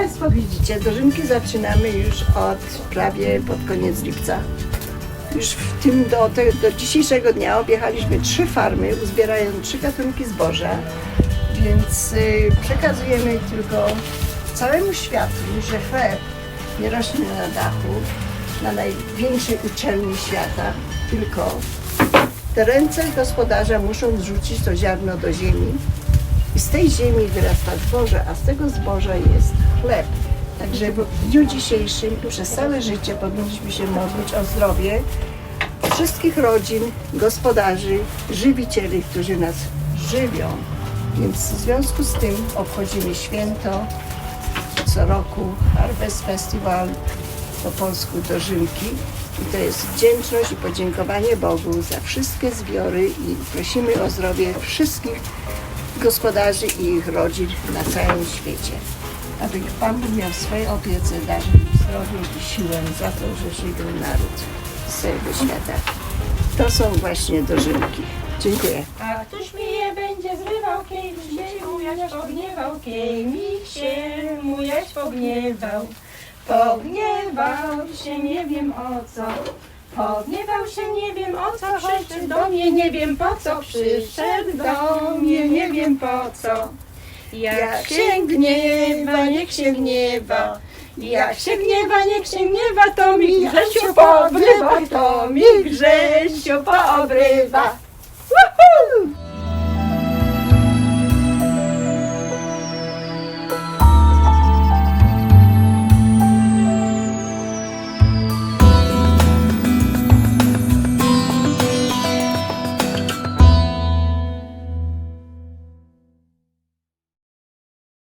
Państwo widzicie, dożynki zaczynamy już od prawie pod koniec lipca. Już w tym do, do dzisiejszego dnia objechaliśmy trzy farmy, uzbierając trzy gatunki zboża, więc y, przekazujemy tylko całemu światu, że chleb nie rośnie na dachu, na największej uczelni świata, tylko te ręce gospodarza muszą zrzucić to ziarno do ziemi i z tej ziemi wyrasta zboże, a z tego zboża jest chleb. Także w dniu dzisiejszym przez całe życie powinniśmy się modlić o zdrowie wszystkich rodzin, gospodarzy, żywicieli, którzy nas żywią. Więc w związku z tym obchodzimy święto co roku Harvest Festival, po polsku dożynki. I to jest wdzięczność i podziękowanie Bogu za wszystkie zbiory i prosimy o zdrowie wszystkich gospodarzy i ich rodzin na całym świecie. Aby Pan Bóg miał w swojej opiece darzył zdrowie i siłę za to, że żywią naród z całego świata. To są właśnie dożynki. Dziękuję. A któż mi je będzie zrywał, kiej mi się mujać pogniewał, kiej mi się mujać pogniewał. Pogniewał się nie wiem o co, pogniewał się nie wiem o co, przyszedł do mnie nie wiem po co, przyszedł do mnie nie wiem po co. Jak się gniewa, niech się gniewa. Jak się gniewa, niech się gniewa, to mi Grzesiu poobrywa, to mi Grzesiu poobrywa.